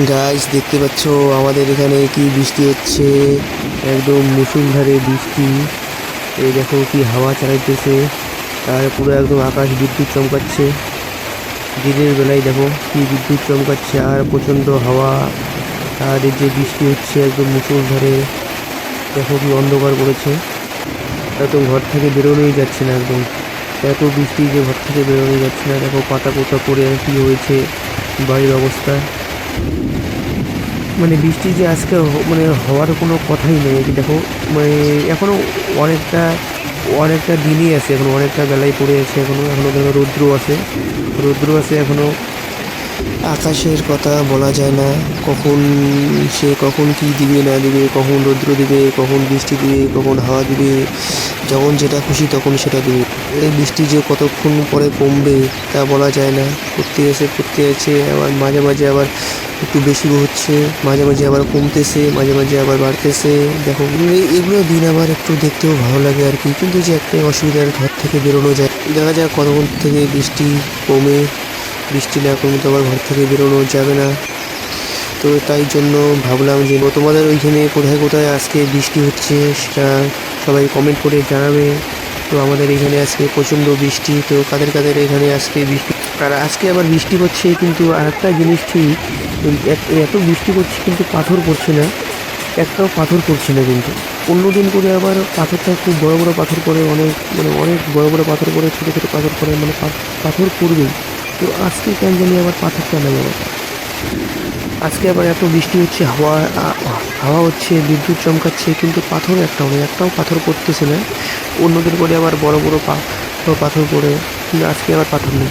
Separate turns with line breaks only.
গাছ দেখতে পাচ্ছ, আমাদের এখানে কি বৃষ্টি হচ্ছে? একদম মুসুলধারে বৃষ্টি। এই দেখো কি হাওয়া চালাইতেছে। আর পুরো একদম আকাশ বিদ্যুৎ চমকাচ্ছে। দিনের বেলায় দেখো কি বিদ্যুৎ চমকাচ্ছে, আর প্রচণ্ড হাওয়া। আর এই যে বৃষ্টি হচ্ছে একদম মুসুলধারে দেখো কি অন্ধকার করেছে। একদম ঘর থেকে বেরোনোই যাচ্ছে না একদম। এত বৃষ্টি যে ঘর থেকে বেরোনোই যাচ্ছে না। দেখো পাতা পোতা পড়ে কি হয়েছে। বাড়ির অবস্থা। মানে বৃষ্টি যে আজকে মানে হওয়ার কোনো কথাই নেই। দেখো মানে এখনও অনেকটা অনেকটা দিনই আছে, এখন অনেকটা বেলায় পড়ে আছে এখনও এখনও দেখো রৌদ্র আছে। রৌদ্র আছে এখনও। আকাশের কথা বলা যায় না। কখন সে কখন কি দিবে, না দিবে, কখন রৌদ্র দিবে, কখন বৃষ্টি দিবে, কখন হাওয়া দিবে, যখন যেটা খুশি তখন সেটা দিবে। এই বৃষ্টি যে কতক্ষণ পরে কমবে তা বলা যায় না। করতে এসে, পড়তে আছে আবার মাঝে মাঝে আবার একটু বেশি হচ্ছে, মাঝে মাঝে আবার কমতেছে, মাঝে মাঝে আবার বাড়তেছে। দেখো এগুলো দিন আবার একটু দেখতেও ভালো লাগে আর কি। কিন্তু যে একটা অসুবিধার ঘর থেকে বেরোনো যায়, দেখা যাক কতক্ষণ থেকে বৃষ্টি কমে। বৃষ্টি না কমে তো আবার ঘর থেকে বেরোনো যাবে না। তো তাই জন্য ভাবলাম যে তোমাদের ওইখানে কোথায় কোথায় আজকে বৃষ্টি হচ্ছে সেটা সবাই কমেন্ট করে জানাবে। তো আমাদের এখানে আজকে প্রচণ্ড বৃষ্টি, তো কাদের কাদের এখানে আজকে বৃষ্টি? আর আজকে আবার বৃষ্টি হচ্ছে, কিন্তু আর একটা জিনিস ঠিক, এত- বৃষ্টি পড়ছে কিন্তু পাথর পড়ছে না। একটাও পাথর পড়ছে না কিন্তু। অন্য দিন করে আবার পাথরটা খুব বড় বড় পাথর পড়ে, অনেক মানে অনেক বড় বড় পাথর পড়ে, ছোটো ছোটো পাথর পড়ে মানে পাথর পড়বেই। তো আজকে কেন জানি আবার পাথর কেন যাবে আজকে আবার এত বৃষ্টি হচ্ছে, হাওয়া হাওয়া হচ্ছে, বিদ্যুৎ চমকাচ্ছে, কিন্তু পাথর একটাও নেই, একটাও পাথর পড়তেছে না। অন্যদের পরে আবার বড় বড় পা পাথর পড়ে, কিন্তু আজকে আবার পাথর নেই।